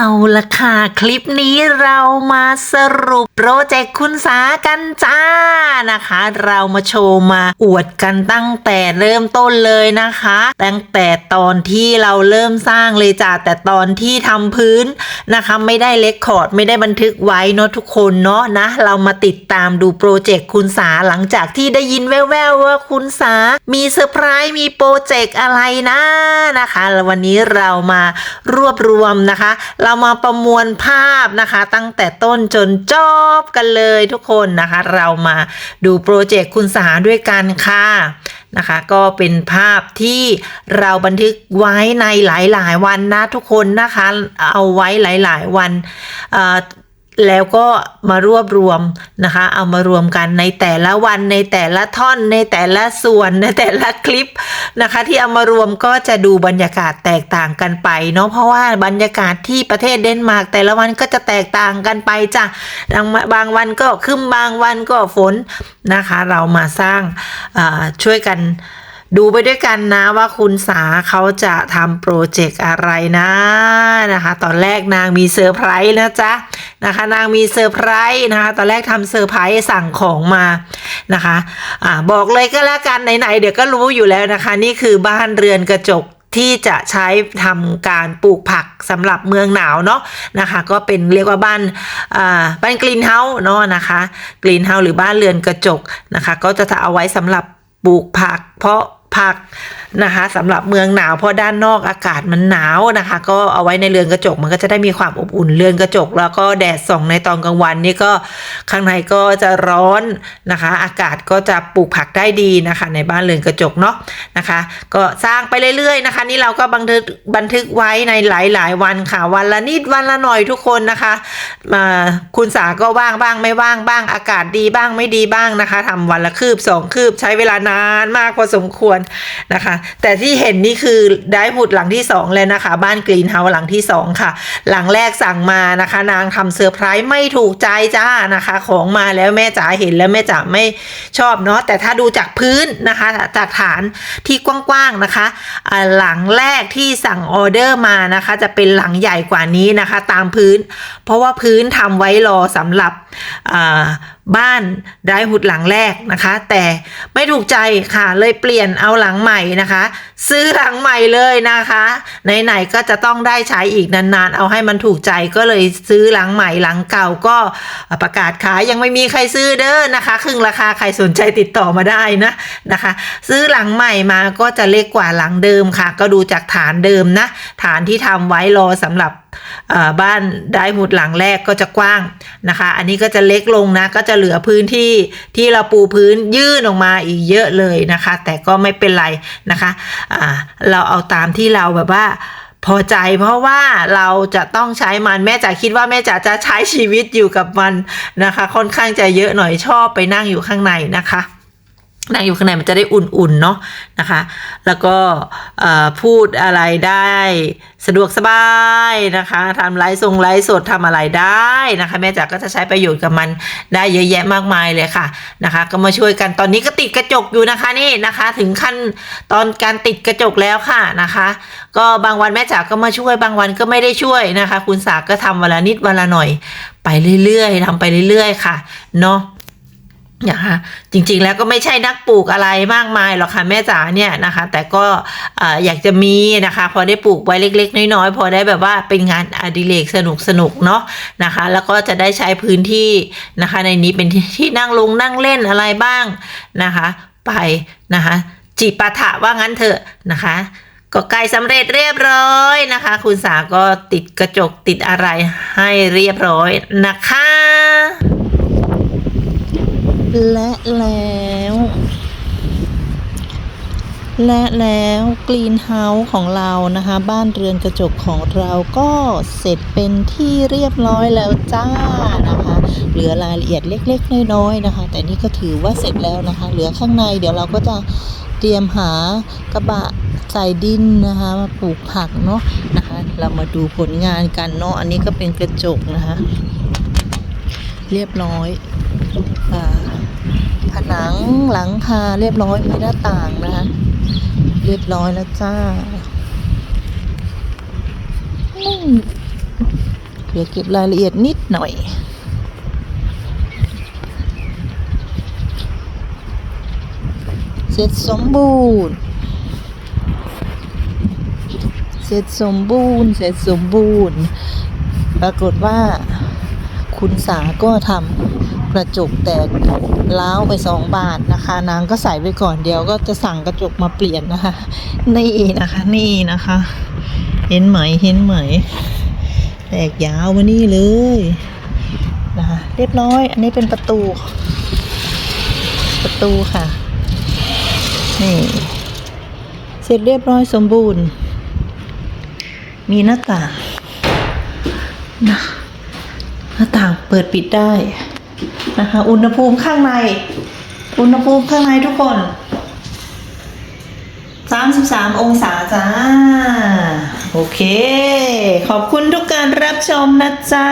เอาละค่ะ คลิปนี้เรามาสรุป โปรเจกต์คุณสากันจ้านะคะ เรามาโชว์มาอวดกันตั้งแต่เริ่มต้นเลยนะคะ ตั้งแต่ตอนที่เราเริ่มสร้างเลยจ้าแต่ตอนที่ทำพื้นนะคะ ไม่ได้เลคคอร์ดไม่ได้บันทึกไว้เนาะทุกคนเนาะนะ เรามาติดตามดูโปรเจกต์คุณสาหลังจากที่ได้ยินแว่วๆว่าคุณสา มีเซอร์ไพรส์มีโปรเจกต์อะไรนะนะคะแล้ววันนี้เรามารวบรวมนะคะ เรามาประมวลภาพนะคะ ตั้งแต่ต้นจนจบอบกันเลยทุกคนนะคะ เรามาดูโปรเจกต์คุณสาด้วยกันค่ะนะคะ ก็เป็นภาพที่เราบันทึกไว้ในหลายๆ วันนะทุกคนนะคะ เอาไว้หลาย ๆ วันอ่อ แล้วก็มารวบรวมนะคะ เอามารวมกันในแต่ละวันในแต่ละท่อนในแต่ละส่วนในแต่ละคลิปนะคะ ที่เอามารวมก็จะดูบรรยากาศแตกต่างกันไปเนาะเพราะว่าบรรยากาศที่ประเทศเดนมาร์กแต่ละวันก็จะแตกต่างกันไปจ้ะดังบางวันก็ครึ้มบางวันก็ฝนนะคะ เรามาสร้างช่วยกัน ดูไปด้วยกันนะว่าคุณสาเขาจะทำโปรเจกต์อะไรนะนะคะ ตอนแรกนางมีเซอร์ไพรส์นะจ๊ะนะคะ นางมีเซอร์ไพรส์นะคะ ตอนแรกทำเซอร์ไพรส์สั่งของมานะคะอ่าบอกเลยก็แล้วกันไหนๆเดี๋ยวก็รู้อยู่แล้วนะคะ นี่คือบ้านเรือนกระจกที่จะใช้ทำการปลูกผักสำหรับเมืองหนาวเนาะนะคะ ก็เป็นเรียกว่าบ้านบ้านกรีนเฮาส์เนาะนะคะกรีนเฮาส์หรือบ้านเรือนกระจกนะคะ ก็จะเอาไว้สำหรับปลูกผักเพราะ ผักนะคะสำหรับเมืองหนาวเพราะด้านนอกอากาศมันหนาวนะคะ ก็เอาไว้ในเรือนกระจกมันก็จะได้มีความอบอุ่นเรือนกระจก แล้วก็แดดส่องในตอนกลางวันนี่ก็ข้างในก็จะร้อนนะคะ อากาศก็จะปลูกผักได้ดีนะคะ ในบ้านเรือนกระจกเนาะนะคะ ก็สร้างไปเรื่อยๆนะคะ นี่เราก็บันทึกบันทึกไว้ในหลายๆวันค่ะ วันละนิดวันละหน่อยทุกคนนะคะมาคุณสาก็ว่างบ้างไม่ว่างบ้าง อากาศดีบ้างไม่ดีบ้างนะคะทำวันละคืบสองคืบใช้เวลานานมากพอสมควรนะคะ แต่ที่เห็นนี่คือได้หุดหลังที่สองเลยนะคะ บ้านกรีนเฮาส์หลังที่สองค่ะ หลังแรกสั่งมานะคะ นางทำเซอร์ไพรส์ไม่ถูกใจจ้านะคะ ของมาแล้วแม่จ๋าเห็นแล้วแม่จ๋าไม่ชอบเนาะแต่ถ้าดูจากพื้นนะคะ จากฐานที่กว้างๆนะคะหลังแรกที่สั่งออเดอร์มานะคะ จะเป็นหลังใหญ่กว่านี้นะคะ ตามพื้น เพราะว่าพื้นทำไว้รอสำหรับอ่า บ้านไดร์หุดหลังแรกนะคะ แต่ไม่ถูกใจค่ะเลยเปลี่ยนเอาหลังใหม่นะคะ ซื้อหลังใหม่เลยนะคะ ไหนๆก็จะต้องได้ใช้อีกนานๆ เอาให้มันถูกใจก็เลยซื้อหลังใหม่หลังเก่าก็ประกาศขายยังไม่มีใครซื้อเด้อนะคะ ครึ่งราคาใครสนใจติดต่อมาได้นะนะคะ ซื้อหลังใหม่มาก็จะเล็กกว่าหลังเดิมค่ะ ก็ดูจากฐานเดิมนะ ฐานที่ทำไว้รอสำหรับบ้านได้หุดหลังแรกก็จะกว้างนะคะ อันนี้ก็จะเล็กลงนะ ก็จะเหลือพื้นที่ที่เราปูพื้นยื่นออกมาอีกเยอะเลยนะคะ แต่ก็ไม่เป็นไรนะคะเราเอาตามที่เราแบบว่าพอใจเพราะว่าเราจะต้องใช้มันแม่จ๋าคิดว่าแม่จ๋าจะใช้ชีวิตอยู่กับมันนะคะ ค่อนข้างจะเยอะหน่อยชอบไปนั่งอยู่ข้างในนะคะ นั่งอยู่ข้างในมันจะได้อุ่นๆเนาะนะคะ แล้วก็พูดอะไรได้สะดวกสบายนะคะทำไลฟ์ทรงไลฟ์สดทำอะไรได้นะคะ แม่จ๋าก็จะใช้ประโยชน์กับมันได้เยอะแยะมากมายเลยค่ะนะคะ ก็มาช่วยกันตอนนี้ก็ติดกระจกอยู่นะคะนี่นะคะ ถึงขั้นตอนการติดกระจกแล้วค่ะนะคะ ก็บางวันแม่จ๋าก็มาช่วยบางวันก็ไม่ได้ช่วยนะคะ คุณสาก็ทำวันละนิดวันละหน่อย ไปเรื่อยๆทำไปเรื่อยๆ ค่ะเนาะ นะคะจริงๆแล้วก็ไม่ใช่นักปลูกอะไรมากมายหรอกค่ะแม่จ๋าเนี่ยนะคะ แต่ก็อยากจะมีนะคะ พอได้ปลูกไว้เล็ก ๆ น้อยๆพอได้แบบว่าเป็นงานอดิเรกสนุกสนุกๆเนาะนะคะ แล้วก็จะได้ใช้พื้นที่นะคะ ในนี้เป็นที่นั่งลงนั่งเล่นอะไรบ้างนะคะ ไปนะคะจีปาถะว่างั้นเถอะนะคะก็ไก่สำเร็จเรียบร้อยนะคะ คุณสาก็ติดกระจกติดอะไรให้เรียบร้อยนะคะ และแล้ว และแล้วกรีนเฮาส์ของเรานะคะ บ้านเรือนกระจกของเราก็เสร็จเป็นที่เรียบร้อยแล้วจ้านะคะ เหลือรายละเอียดเล็ก ๆ น้อยๆนะคะ แต่นี่ก็ถือว่าเสร็จแล้วนะคะ เหลือข้างในเดี๋ยวเราก็จะเตรียมหากระบะใส่ดินนะคะมาปลูกผักเนาะนะคะ เรามาดูผลงานกันเนาะอันนี้ก็เป็นกระจกนะคะ เรียบร้อยอ่าังหลังคาเรียบร้อยมีหน้าต่างนะคะ เรียบร้อยแล้วจ้าอืมเหลือเก็บรายละเอียดนิดหน่อยเสร็จสมบูรณ์ เสร็จสมบูรณ์ เสร็จสมบูรณ์ ปรากฏว่าคุณสาก็ทำ กระจกแตกล้าวไปสองบาทนะคะ นางก็ใส่ไว้ก่อนเดียวก็จะสั่งกระจกมาเปลี่ยนนะคะ นี่นะคะนี่นะคะ เห็นไหมเห็นไหมแตกยาวมานี่เลยนะคะเรียบร้อย อันนี้เป็นประตู ประตูค่ะนี่เสร็จเรียบร้อยสมบูรณ์ มีหน้าต่างนะหน้าต่างเปิดปิดได้ นะคะ อุณหภูมิข้างใน อุณหภูมิข้างในทุกคน33องศาจ้า โอเค ขอบคุณทุกการรับชมนะจ๊ะ